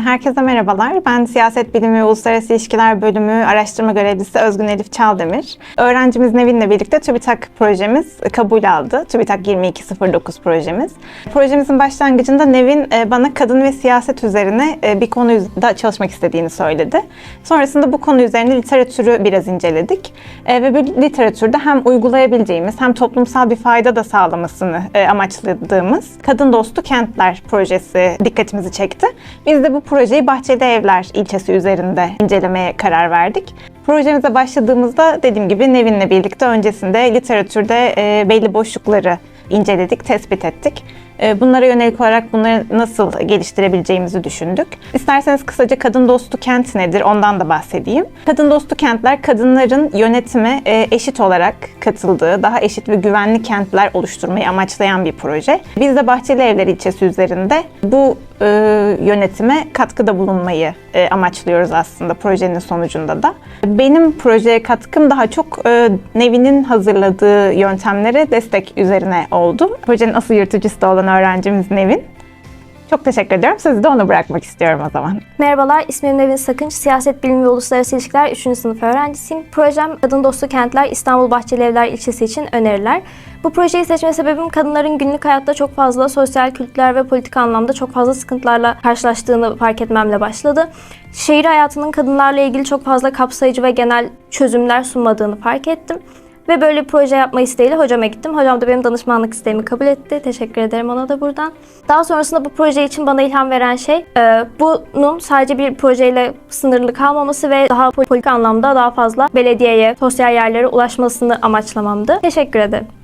Herkese merhabalar. Ben Siyaset Bilimi ve Uluslararası İlişkiler Bölümü araştırma görevlisi Özgün Elif Çaldemir. Öğrencimiz Nevin'le birlikte TÜBİTAK projemiz kabul aldı. TÜBİTAK 2209 projemiz. Projemizin başlangıcında Nevin e, bana kadın ve siyaset üzerine e, bir konuda çalışmak istediğini söyledi. Sonrasında bu konu üzerine literatürü biraz inceledik. E, Ve bu literatürde hem uygulayabileceğimiz hem toplumsal bir fayda da sağlamasını e, amaçladığımız Kadın Dostu Kentler projesi dikkatimizi çekti. Biz de bu projeyi Bahçeli Evler ilçesi üzerinde incelemeye karar verdik. Projemize başladığımızda dediğim gibi Nevin'le birlikte öncesinde literatürde belli boşlukları inceledik, tespit ettik. E, Bunlara yönelik olarak bunları nasıl geliştirebileceğimizi düşündük. İsterseniz kısaca kadın dostu kent nedir ondan da bahsedeyim. Kadın dostu kentler kadınların yönetime eşit olarak katıldığı, daha eşit ve güvenli kentler oluşturmayı amaçlayan bir proje. Biz de Bahçeli Evler ilçesi üzerinde bu e, yönetime katkıda bulunmayı e, amaçlıyoruz aslında projenin sonucunda da. Benim projeye katkım daha çok e, Nevin'in hazırladığı yöntemlere destek üzerine oldu. Projenin asıl yürütücüsü de olan öğrencimiz Nevin. Çok teşekkür ediyorum. Sözü de ona bırakmak istiyorum o zaman. Merhabalar, ismim Nevin Sakınç. Siyaset Bilimi ve Uluslararası İlişkiler 3. sınıf öğrencisiyim. Projem Kadın Dostu Kentler İstanbul Bahçeli Evler ilçesi için öneriler. Bu projeyi seçme sebebim kadınların günlük hayatta çok fazla sosyal, kültürel ve politik anlamda çok fazla sıkıntılarla karşılaştığını fark etmemle başladı. Şehir hayatının kadınlarla ilgili çok fazla kapsayıcı ve genel çözümler sunmadığını fark ettim. Ve böyle bir proje yapma isteğiyle hocama gittim. Hocam da benim danışmanlık isteğimi kabul etti. Teşekkür ederim ona da buradan. Daha sonrasında bu proje için bana ilham veren şey e, bunun sadece bir projeyle sınırlı kalmaması ve daha politik anlamda daha fazla belediyeye, sosyal yerlere ulaşmasını amaçlamamdı. Teşekkür ederim.